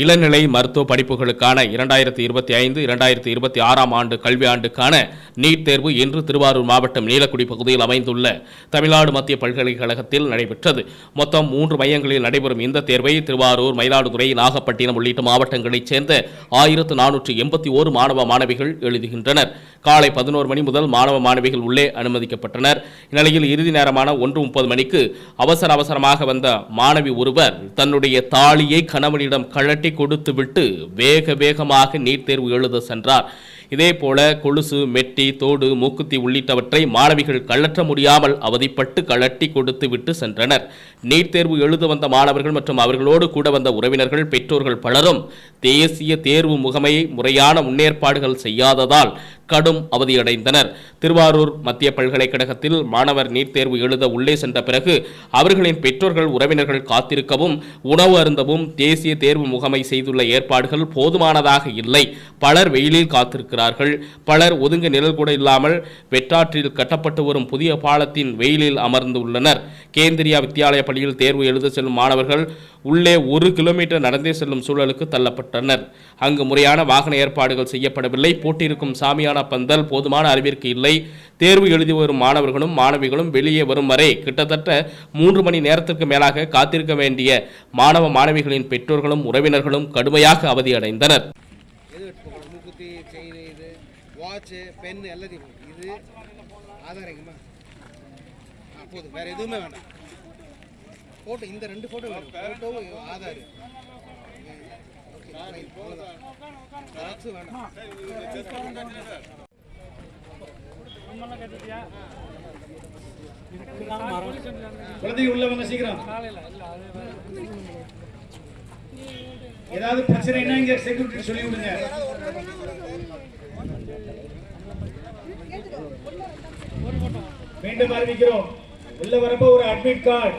இளநிலை மருத்துவ படிப்புகளுக்கான இரண்டாயிரத்தி இருபத்தி ஐந்து இரண்டாயிரத்தி இருபத்தி ஆறாம் ஆண்டு கல்வி ஆண்டுக்கான நீட் தேர்வு இன்று திருவாரூர் மாவட்டம் நீலக்குடி பகுதியில் அமைந்துள்ள தமிழ்நாடு மத்திய பல்கலைக்கழகத்தில் நடைபெற்றது. மொத்தம் மூன்று மையங்களில் நடைபெறும் இந்த தேர்வை திருவாரூர் மயிலாடுதுறை நாகப்பட்டினம் உள்ளிட்ட மாவட்டங்களைச் சேர்ந்த ஆயிரத்து நானூற்று எண்பத்தி ஓரு மாணவ மாணவிகள் எழுதுகின்றனர். காலை பதினோரு மணி முதல் மாணவ மாணவிகள் உள்ளே அனுமதிக்கப்பட்டனர். இந்நிலையில் இறுதி நேரமான ஒன்று முப்பது மணிக்கு அவசர அவசரமாக வந்த மாணவி ஒருவர் தன்னுடைய தாலியை கணவனிடம் கழட்டி கொடுத்துவிட்டு வேக வேகமாக நீட் தேர்வு எழுத சென்றார். இதேபோல கொலுசு மெட்டி தோடு மூக்குத்தி உள்ளிட்டவற்றை மாணவிகள் கழற்ற முடியாமல் அவதிப்பட்டு கழட்டி கொடுத்து விட்டு சென்றனர். நீட் தேர்வு எழுத வந்த மாணவர்கள் மற்றும் அவர்களோடு கூட வந்த உறவினர்கள் பெற்றோர்கள் பலரும் தேசிய தேர்வு முகமையை முறையான முன்னேற்பாடுகள் செய்யாததால் கடும் அவதியடைந்தனர். திருவாரூர் மத்திய பல்கலைக்கழகத்தில் மாணவர் நீட் தேர்வு எழுத உள்ளே சென்ற பிறகு அவர்களின் பெற்றோர்கள் உறவினர்கள் காத்திருக்கவும் உணவு அருந்தவும் தேசிய தேர்வு முகமை செய்துள்ள ஏற்பாடுகள் போதுமானதாக இல்லை. பலர் வெயிலில் காத்திருக்கிறார்கள். பலர் ஒதுங்க நிழல் கூட இல்லாமல் வெற்றாற்றில் கட்டப்பட்டு வரும் புதிய பாலத்தின் வெயிலில் அமர்ந்து உள்ளனர் கேந்திரியா வித்யாலய பள்ளியில் தேர்வு எழுத செல்லும் மாணவர்கள் உள்ளே ஒரு கிலோமீட்டர் நடந்தே செல்லும் சூழலுக்கு தள்ளப்பட்டனர். அங்கு முறையான வாகன ஏற்பாடுகள் செய்யப்படவில்லை. போட்டியிருக்கும் சாமியான பந்தல் போதுமான அறிவிற்கு இல்லை. தேர்வு எழுதி வரும் மாணவர்களும் மாணவிகளும் வெளியே வரும் வரை கிட்டத்தட்ட மூன்று மணி நேரத்திற்கு மேலாக காத்திருக்க வேண்டிய மாணவ மாணவிகளின் பெற்றோர்களும் உறவினர்களும் கடுமையாக அவதியடைந்தனர். வாட்சு பென் எல்லாத்தையும் இது போதும். வேறு எதுவுமே வேண்டாம். ஃபோட்டோ இந்த ரெண்டு ஃபோட்டோ வேணும் ஆதார். ஜெராக்ஸு உள்ளவங்க சீக்கிரம். ஏதாவது பிரச்சனைனா இங்க செக்யூரிட்டி சொல்லி விடுங்க. மீண்டும் அறிவிக்கிறோம். உள்ள வரப்போ ஒரு அட்மிட் கார்டு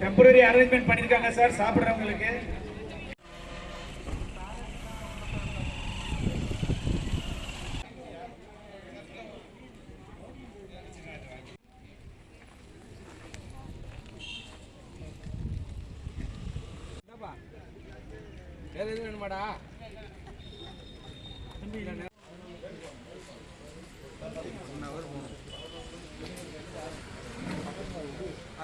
டெம்பரரி அரேஞ்ச்மெண்ட் பண்ணிருக்காங்க சார் சாப்பிடுறவங்களுக்கு. வேறு எதுவும் வேணுமாடா?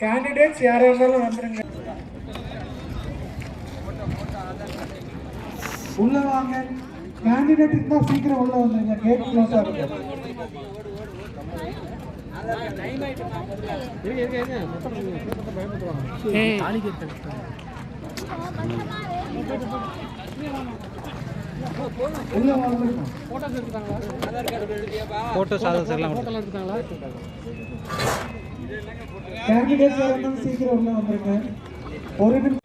கேண்டிடேட்ஸ் யாரா இருந்தாலும் வந்துருங்க உள்ள வாங்க கேண்டிடேட் இருந்தா சீக்கிரம் உள்ள வந்துருங்க கேட் க்ளோஸ் ஆகுது உள்ள வந்துருக்கோம் கேண்டிடேட்ஸ் யாரும் இருந்தாலும் சீக்கிரம் உள்ள வந்துருங்க ஒரு நிமிஷம்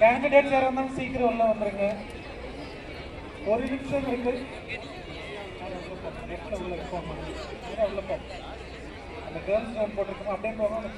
கேண்டிடேட்ஸ் யாரும் இருந்தாலும் சீக்கிரம் உள்ள வந்துருங்க ஒரு நிமிஷம் இருக்கு நெட்ல உள்ள ஃபோன் பண்ணுங்க உள்ள போ அந்த கேர்ள்ஸ் போட்டிருக்கோம் அப்படியே போகணும்